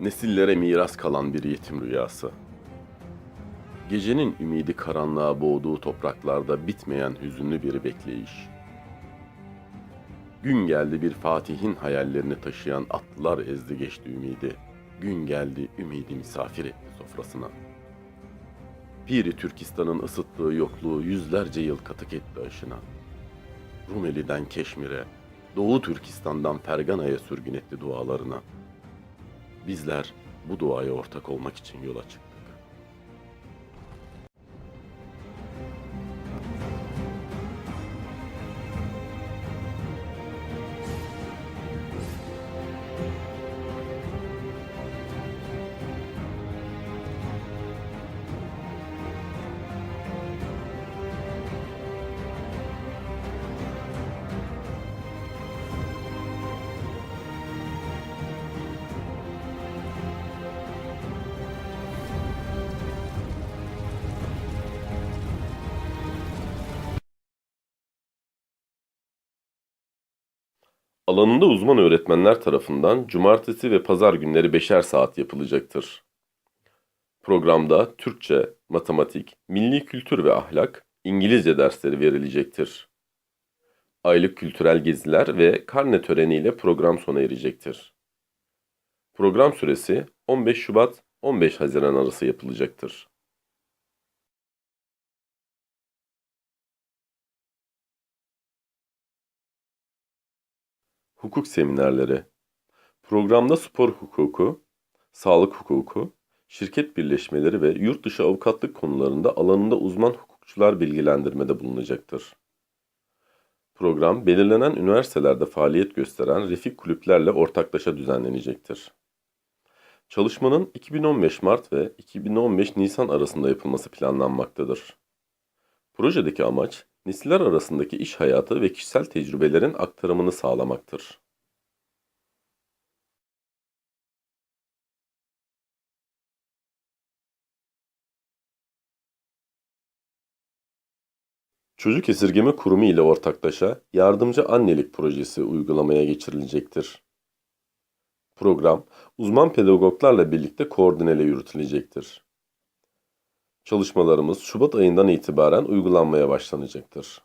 Nesillere miras kalan bir yetim rüyası. Gecenin ümidi karanlığa boğduğu topraklarda bitmeyen hüzünlü bir bekleyiş. Gün geldi bir Fatih'in hayallerini taşıyan atlılar ezdi geçti ümidi. Gün geldi ümidi misafir etti sofrasına. Piri Türkistan'ın ısıttığı yokluğu yüzlerce yıl katık etti aşına. Rumeli'den Keşmir'e, Doğu Türkistan'dan Fergana'ya sürgün etti dualarına. Bizler bu duaya ortak olmak için yola çıktık. Alanında uzman öğretmenler tarafından cumartesi ve pazar günleri beşer saat yapılacaktır. Programda Türkçe, matematik, milli kültür ve ahlak, İngilizce dersleri verilecektir. Aylık kültürel geziler ve karne töreniyle program sona erecektir. Program süresi 15 Şubat 15 Haziran arası yapılacaktır. Hukuk seminerleri. Programda spor hukuku, sağlık hukuku, şirket birleşmeleri ve yurt dışı avukatlık konularında alanında uzman hukukçular bilgilendirmede bulunacaktır. Program belirlenen üniversitelerde faaliyet gösteren refik kulüplerle ortaklaşa düzenlenecektir. Çalışmanın 2015 Mart ve 2015 Nisan arasında yapılması planlanmaktadır. Projedeki amaç, nesiller arasındaki iş hayatı ve kişisel tecrübelerin aktarımını sağlamaktır. Çocuk Esirgeme Kurumu ile ortaklaşa yardımcı annelik projesi uygulamaya geçirilecektir. Program, uzman pedagoglarla birlikte koordinele yürütülecektir. Çalışmalarımız Şubat ayından itibaren uygulanmaya başlanacaktır.